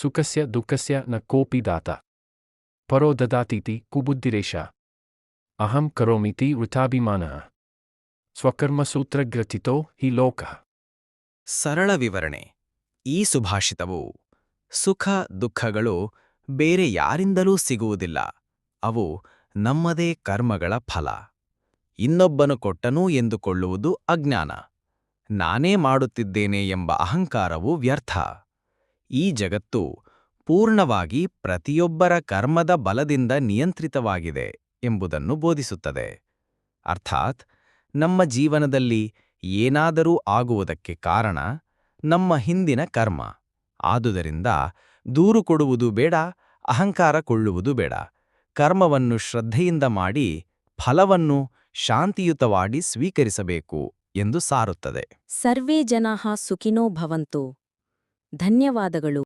ಸುಖಸ್ಯ ದುಃಖಸ್ಯ ನ ಕೋಪಿ ದಾತ. ಪರೋ ದದಾತೀತಿ ಕುಬುದ್ದಿರೇಶ ಅಹಂ ಕರೋಮಿತಿ ವೃಥಾಭಿಮಾನಃ. ಸ್ವಕರ್ಮಸೂತ್ರಗ್ರಥಿತೋ ಹಿ ಲೋಕ. ಸರಳ ವಿವರಣೆ. ಈ ಸುಭಾಷಿತವು ಸುಖ ದುಃಖಗಳು ಬೇರೆ ಯಾರಿಂದಲೂ ಸಿಗುವುದಿಲ್ಲ. ಅವು ನಮ್ಮದೇ ಕರ್ಮಗಳ ಫಲ. ಇನ್ನೊಬ್ಬನು ಕೊಟ್ಟನು ಎಂದುಕೊಳ್ಳುವುದು ಅಜ್ಞಾನ. ನಾನೇ ಮಾಡುತ್ತಿದ್ದೇನೆ ಎಂಬ ಅಹಂಕಾರವು ವ್ಯರ್ಥ. ಈ ಜಗತ್ತು ಪೂರ್ಣವಾಗಿ ಪ್ರತಿಯೊಬ್ಬರ ಕರ್ಮದ ಬಲದಿಂದ ನಿಯಂತ್ರಿತವಾಗಿದೆ ಎಂಬುದನ್ನು ಬೋಧಿಸುತ್ತದೆ. ಅರ್ಥಾತ್ ನಮ್ಮ ಜೀವನದಲ್ಲಿ ಏನಾದರೂ ಆಗುವುದಕ್ಕೆ ಕಾರಣ ನಮ್ಮ ಹಿಂದಿನ ಕರ್ಮ. ಆದುದರಿಂದ ದೂರು ಕೊಡುವುದು ಬೇಡ, ಅಹಂಕಾರ ಕೊಳ್ಳುವುದು ಬೇಡ. ಕರ್ಮವನ್ನು ಶ್ರದ್ಧೆಯಿಂದ ಮಾಡಿ ಫಲವನ್ನು ಶಾಂತಿಯುತವಾಗಿ ಸ್ವೀಕರಿಸಬೇಕು ಎಂದು ಸಾರುತ್ತದೆ. ಸರ್ವೇ ಜನಾ ಸುಖಿನೋ ಭವಂತು. ಧನ್ಯವಾದಗಳು.